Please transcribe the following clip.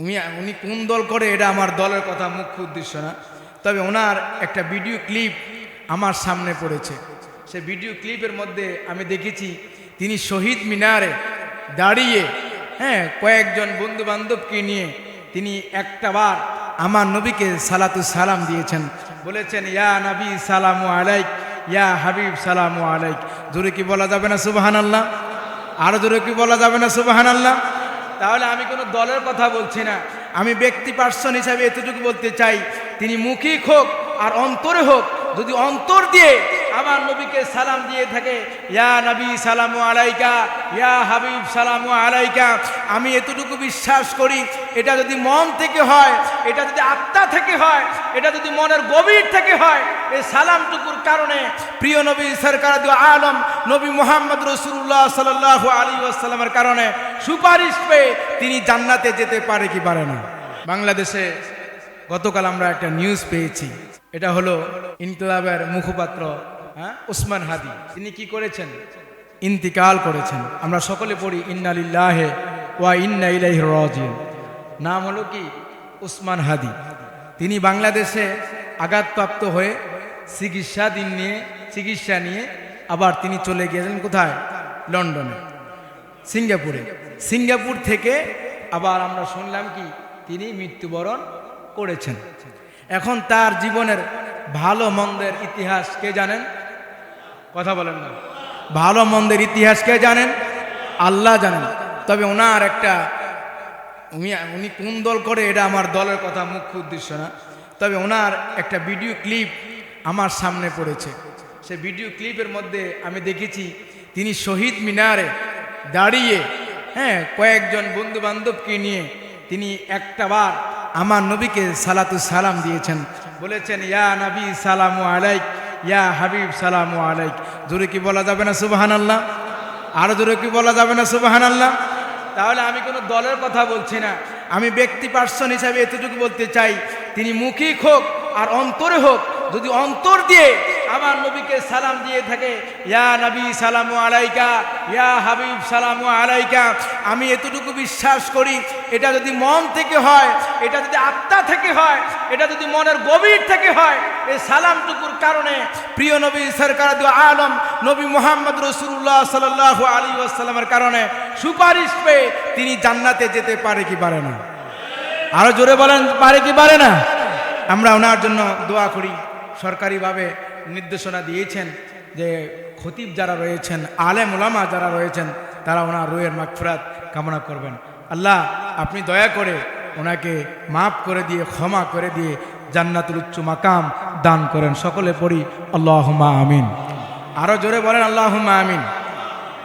উনি উনি কোন দল করে, এটা আমার দলের কথা, মুখ্য উদ্দেশ্য না। তবে ওনার একটা ভিডিও ক্লিপ আমার সামনে পড়েছে। সে ভিডিও ক্লিপের মধ্যে আমি দেখেছি, তিনি শহীদ মিনারে দাঁড়িয়ে হ্যাঁ কয়েকজন বন্ধু বান্ধবকে নিয়ে তিনি একটা বার আমার নবীকে সালাতু সালাম দিয়েছেন। বলেছেন, ইয়া নবী, সালামু আলাইক, ইয়া হাবিব, সালামু আলাইক। জোরে কি বলা যাবে না সুবাহান আল্লাহ আরও জোরে কি বলা যাবে না সুবাহান আল্লাহ তাহলে আমি কোনো দলের কথা বলছি না। আমি ব্যক্তি পার্সন হিসাবে এতটুকু বলতে চাই, তিনি মুখিক হোক আর অন্তরে হোক, যদি অন্তর দিয়ে আমার নবীকে সালাম দিয়ে থাকে, ইয়া নবী, সালামু আলাইকা, ইয়া হাবিব, সালামু আলাইকা। আমি এতটুকু বিশ্বাস করি, এটা যদি মন থেকে হয়, এটা যদি আত্মা থেকে হয়, এটা যদি মনের গভীর থেকে হয়, এই সালামটুকুর কারণে প্রিয় নবী সরকার আলম, নবী মোহাম্মদ রসুল্লাহ সাল্লাহ আলী আসসালামের কারণে সুপারিশ পেয়ে তিনি জান্নাতে যেতে পারে কি পারে না। বাংলাদেশে গতকাল আমরা একটা নিউজ পেয়েছি, এটা হলো ইনকলাবের মুখপাত্র হ্যাঁ? উসমান হাদি, তিনি কি করেছেন? ইন্তিকাল করেছেন। আমরা সকলে পড়ি, ইন্নালিল্লাহে ওয়া ইন্না ইলাইহি রাজিউন। নাম হলো কি? উসমান হাদি। তিনি বাংলাদেশে আঘাতপ্রাপ্ত হয়ে চিকিৎসা দিন নিয়ে, চিকিৎসা নিয়ে আবার তিনি চলে গিয়েছেন কোথায়? লন্ডনে। সিঙ্গাপুরে। সিঙ্গাপুর থেকে আবার আমরা শুনলাম কি? তিনি মৃত্যুবরণ করেছেন। এখন তার জীবনের ভালো, মন্দের ইতিহাস কে জানেন? কথা বলেন না। ভালো মন্দের ইতিহাস কে জানেন? আল্লাহ জানেন। তবে ওনার একটা, উনি উনি কোন দল করে এটা আমার দলের কথা, মুখ্য উদ্দেশ্য না। তবে ওনার একটা ভিডিও ক্লিপ আমার সামনে পড়েছে। সে ভিডিও ক্লিপের মধ্যে আমি দেখেছি, তিনি শহীদ মিনারে দাঁড়িয়ে হ্যাঁ কয়েকজন বন্ধু বান্ধবকে নিয়ে তিনি একটা বার আমার নবীকে সালাতু সালাম দিয়েছেন। বলেছেন, ইয়া নবী, সালামু আলাইক। ইয়া হাবিব, সালাম আলাইক। জোরে কি বলা যাবে না সুবাহান আল্লাহ আরও জোরে কি বলা যাবে না সুবাহান আল্লাহ তাহলে আমি কোনো দলের কথা বলছি না। আমি ব্যক্তি পার্সন হিসাবে এতটুকু বলতে চাই, তিনি মুখিক হোক আর অন্তরে হোক, যদি অন্তর দিয়ে আমার নবীকে সালাম দিয়ে থাকে, ইয়া নবী, সালামু আলাইকা, ইয়া হাবিব, সালামু আলাইকা। আমি এতটুকু বিশ্বাস করি, এটা যদি মন থেকে হয়, এটা যদি আত্মা থেকে হয়, এটা যদি মনের গভীর থেকে হয় এই সালামটুকুর কারণে প্রিয় নবী সরকার আলম, নবী মোহাম্মদ রসুল্লাহ সাল্লাহ আলী আসসালামের কারণে সুপারিশ পেয়ে তিনি জান্নাতে যেতে পারে কি পারে না। আরও জোরে বলেন, পারে কি পারে না? আমরা ওনার জন্য দোয়া করি, সরকারিভাবে নির্দেশনা দিয়েছেন যে খতিব যারা রয়েছেন, আলেম ওলামা যারা রয়েছেন, তারা ওনার রুয়ের মাগফিরাত কামনা করবেন। আল্লাহ, আপনি দয়া করে ওনাকে মাফ করে দিয়ে, ক্ষমা করে দিয়ে জান্নাতুল উচ্চ মাকাম দান করেন। সকলে পড়ি আল্লাহ আমিন। আরও জোরে বলেন আল্লাহ আমিন।